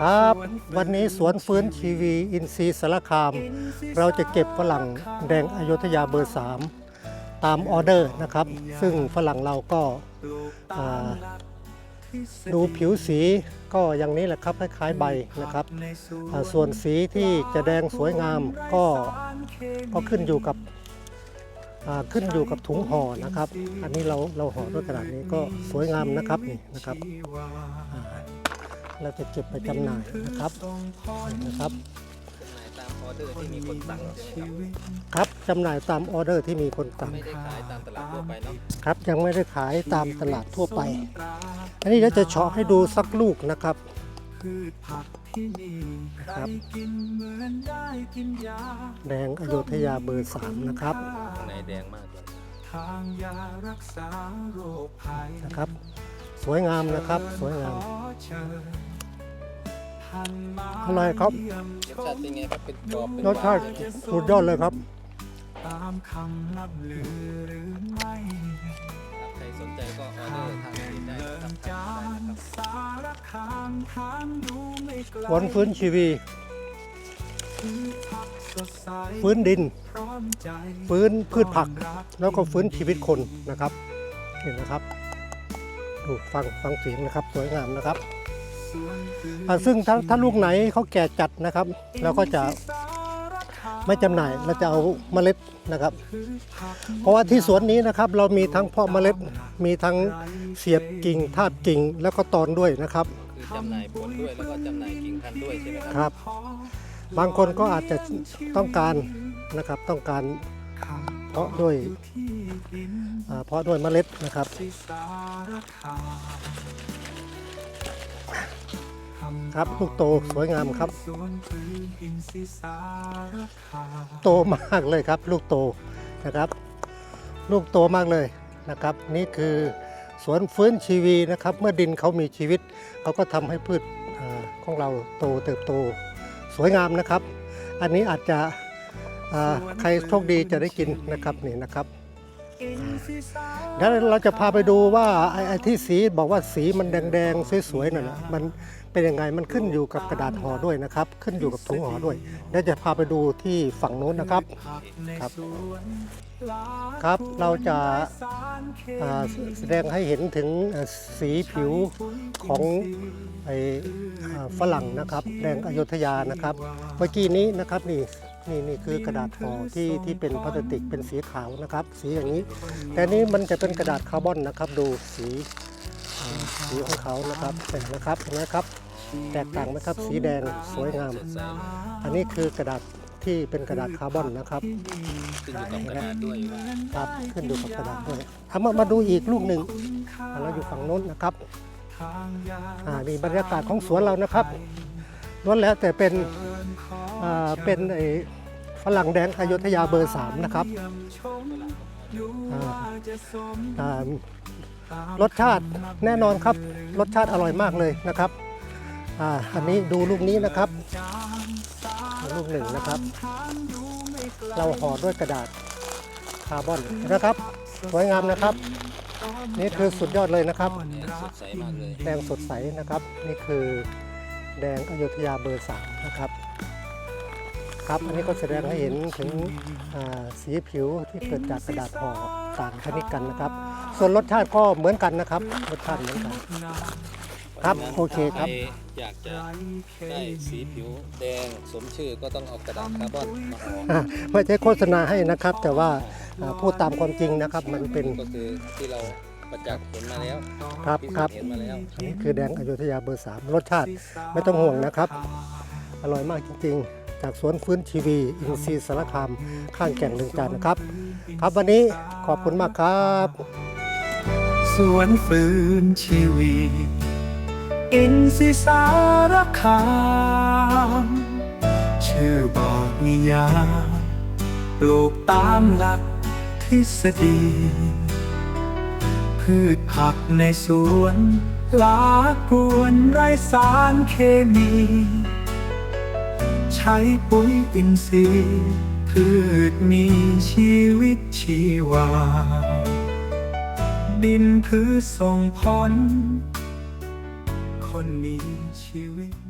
ครับ วันนี้สวนฟื้นชีวีอินทรีย์สารคาม เราจะเก็บฝรั่งแดงอยุธยาเบอร์ 3 ตามออเดอร์นะครับ ซึ่งฝรั่งเราก็ดูผิวสีก็อย่างนี้แหละครับคล้ายๆใบนะครับ ส่วนสีที่จะแดงสวยงามก็ก็ขึ้นอยู่กับขึ้นอยู่กับถุงห่อนะครับ อันนี้เราเราห่อด้วยกระดาษนี้ก็สวยงามนะครับนี่นะครับ เราจะเก็บไปจำหน่ายนะครับนะครับจำหน่ายตามออเดอร์ที่มีคนสั่งใช่ไหมครับครับจำหน่ายตามออเดอร์ที่มีคนสั่งไม่ได้ขายตามตลาดทั่วไปเนาะครับยังไม่ได้ขายตามตลาดทั่วไป อันนี้เราจะเฉาะให้ดูสักลูกนะครับครับแดงอโยธยาเบอร์3นะครับในแดงมากเลยทางยารักษาโรคภัยนะครับ สวยงามนะครับ สวยงาม อเชิญท่านมาอร่อยครับเยี่ยมรสชาติเป็นไงครับเป็นกรอบเป็นรสชาติสุดยอดเลยครับ ตามคำลับลือหรือไม่ใครสนใจก็ออเดอร์ทางนี้ได้เดินะนครับจานสารคามทางดูไม่ไกลฝนฟื้นชีวีคือพักสดใสฟื้นดิน พร้อมใจฟื้นพืชผักต้อนรับแล้วก็ฟื้นชีวิตคนนะครับ เห็นนะครับ ดูฟังฟังเสียงนะครับ สวยงามนะครับสวนคืออ่า ซึ่งถ้าถ้าลูกไหนเขาแก่จัดนะครับเราก็จะไม่จำหน่ายเราจะเอาเมล็ดนะครับ เพราะว่าที่สวนนี้นะครับเรามีทั้งเพาะเมล็ดมีทั้งเสียบกิ่งทาบกิ่งแล้วก็ตอนด้วยนะครับคือจำหน่ายผลด้วยแล้วก็จำหน่ายกิ่งพันธุ์ด้วยใช่ไหมครับครับบางคนก็อาจจะต้องการนะครับต้องการเพาะด้วยอ่าเพาะด้วยเมล็ดนะครับที่สาร ครับลูกโตสวยงามครับ โตมากเลยครับ ลูกโตนะครับ ลูกโตมากเลยนะครับ นี่คือสวนฟื้นชีวีนะครับ เมื่อดินเขามีชีวิตเขาก็ทำให้พืชอของเราโตเติบโตสวยงามนะครับ อันนี้อาจจะใครโชคดีจะได้กินนะครับนี่นะครับ อินทรีย์สารแล้วเราจะพาไปดูว่าไอ้ไอ้ที่สีบอกว่าสีมันแดงๆสวยๆนั่นนะมันเป็นยังไงมันขึ้นอยู่กับกระดาษห่อด้วยนะครับ ขึ้นอยู่กับถุงห่อด้วยเดี๋ยวจะพาไปดูที่ฝั่งโน้นนะครับครับ ครับเราจะอ่าแสดงให้เห็นถึงอ่าสีผิวของไอ้อ่าฝรั่งนะครับ แดงอโยธยานะครับ เมื่อกี้นี้นะครับนี่ นี่นี่คือกระดาษห่อที่ที่เป็นพลาสติกเป็นสีขาวนะครับ สีอย่างนี้ แต่นี้มันจะเป็นกระดาษคาร์บอนนะครับดูสีอ่าสีของเขานะครับเห็นนะครับเห็นไหมครับ แตกต่างไหมครับสีแดงสวยงามสดใสอันนี้คือกระดาษที่เป็นกระดาษคาร์บอนนะครับขึ้นอยู่กับกระดาษด้วยว่าครับขึ้นอยู่กับกระดาษด้วยเอามามาดูอีกลูกหนึ่งอ่าเราอยู่ฝั่งโน้นนะครับอ่านี่บรรยากาศของสวนเรานะครับล้วนแล้วแต่เป็นอ่า เป็นไอ้ฝรั่งแดงอยุธยาเบอร์สามนะครับรสชาติแน่นอนครับ รสชาติอร่อยมากเลยนะครับอ,อันนี้ดูลูกนี้นะครับลูกหนึ่งนะครับ เราห่อด้วยกระดาษคาร์บอนนะครับสวยงามนะครับ นี่คือสุดยอดเลยนะครับแดงสดใสมากเลยแดงสดใสนะครับ นี่คือแดงอยุธยาเบอร์สามนะครับ ครับ อันนี้ก็แสดงให้เห็นถึงอ่าสีผิวที่เกิดจากกระดาษห่อต่างชนิดกันนะครับ ส่วนรสชาติก็เหมือนกันนะครับ รสชาติเหมือนกัน ครับ โอเคครับใอยากจะได้สีผิวแดงสมชื่อก็ต้องเอากระดาษคาร์บอนมาห่ออ่าไม่ใช่โฆษณาให้นะครับ แต่ว่าอ่าพูดตามความจริงนะครับ มันเป็นก็คือที่เราประจักษ์เห็นมาแล้วครับพิคสูรัจบน์เห็นมาแล้วอันนี้คือแดงอยุธยาเบอร์สามรสชาติไม่ต้องห่วงนะครับ อร่อยมากจริง ๆ จากสวนฟื้นทีวี อินซีสารคามข้างแก่งเลืองจันทร์นะครับ ครับวันนี้ขอบคุณมากครับ สวนฟื้นชีวีอินทรีสารคามชื่อบอกนิยามปลูกตามหลักทฤษฎี พืชผักในสวนหลากวนไรสารเคมี ใช้ปุ๋ยอินทรีย์พืชมีชีวิตชีวา ดินพืชส่งผลคนมีชีวิต